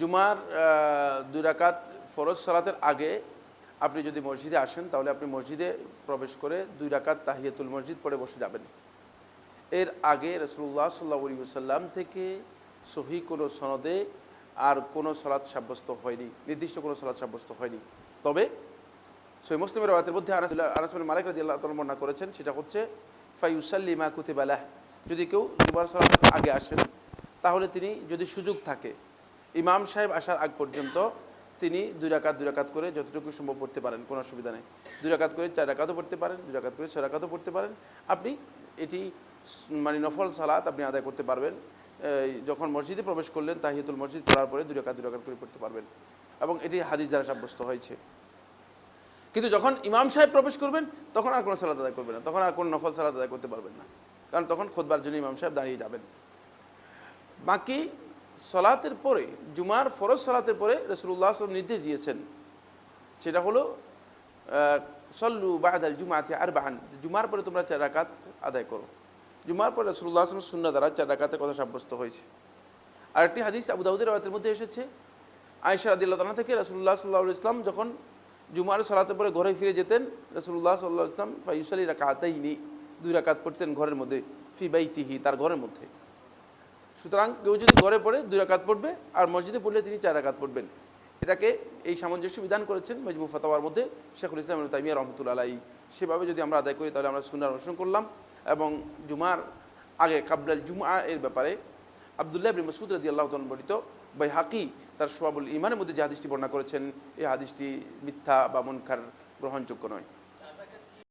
জুমার দুই রাকাত ফরজ সালাতের আগে আপনি যদি মসজিদে আসেন, তাহলে আপনি মসজিদে প্রবেশ করে দুই রাকাত তাহিয়াতুল মসজিদ পড়ে বসে যাবেন। এর আগে রসুল্লাহ সাল্লাহ সাল্লাম থেকে সহি কোনো সনদে আর কোনো সলাৎ সাব্যস্ত হয়নি, নির্দিষ্ট কোনো সলাৎ সাব্যস্ত হয়নি। তবে সই মুসলিমের রাতের মধ্যে আনাস আনাসমের মালিক রাজি আল্লাহ বর্ণনা করেছেন, সেটা হচ্ছে ফাইউসাল্লি মা কুতিবালাহ যদি কেউ জুমার সলাতের আগে আসেন, তাহলে তিনি যদি সুযোগ থাকে, ইমাম সাহেব আসার আগ পর্যন্ত তিনি দুই রাকাত দুই রাকাত করে যতটুকু সম্ভব পড়তে পারেন, কোনো অসুবিধা নেই। দুই রাকাত করে চার রাকাতও পড়তে পারেন, দুই রাকাত করে ছয় রাকাতও পড়তে পারেন। আপনি এটি মানে নফল সালাত আপনি আদায় করতে পারবেন। যখন মসজিদে প্রবেশ করলেন, তাহিয়াতুল মসজিদ পড়ার পরে দুই রাকাত দুই রাকাত করে পড়তে পারবেন। এবং এটি হাদিস দ্বারা সাব্যস্ত হয়েছে। কিন্তু যখন ইমাম সাহেব প্রবেশ করবেন, তখন আর কোনো সালাত আদায় করবেন না, তখন আর কোনো নফল সালাত আদায় করতে পারবেন না। কারণ তখন খোদবার জন্য ইমাম সাহেব দাঁড়িয়ে যাবেন। বাকি সলাতের পরে, জুমার ফরজ সালাতের পরে রসুল্লাহ আসলাম নির্দেশ দিয়েছেন। সেটা হলো সল্লু বাহাদাল জুমাতে আর বাহান জুমার পরে তোমরা চার রাকাত আদায় করো। জুমার পরে রসুল্লাহ আসলাম শূন্য দ্বারা চার রাকাতের কথা সাব্যস্ত হয়েছে। আরেকটি হাদিস আবু দাউদের রাতের মধ্যে এসেছে। আয়সা আদিল্লাহ তালা থেকে রসুল্লাহ সাল্লাহ ইসলাম যখন জুমার সালাতের পরে ঘরে ফিরে যেতেন রসুল্লাহ সাল্লাহ ইসলাম ফাইসলি রাকাতাই নি দুই রাকাত পড়তেন ঘরের মধ্যে, ফি বাইতিহি, তার ঘরের মধ্যে। সুতরাং কেউ যদি ঘরে পড়ে, দুই রাকাত পড়বে, আর মসজিদে পড়লে তিনি চার রাকাত পড়বেন। এটাকে এই সামঞ্জস্য বিধান করেছেন মজমু ফতাওয়ার মধ্যে শেখুল ইসলাম তাইমিয়া রহমতুল্লা আলাই সেভাবে যদি আমরা আদায় করি, তাহলে আমরা সুনার অনুসরণ করলাম এবং জুমার আগে, কাবলাল জুমা এর ব্যাপারে আবদুল্লাহ ইবনে মাসুদ রাদি আল্লাহ বর্ণিত বাই হাকি তার সোয়াবুল ইমানের মধ্যে যে হাদিসটি বর্ণনা করেছেন, এই হাদিসটি মিথ্যা বা মুনকার, গ্রহণযোগ্য নয়।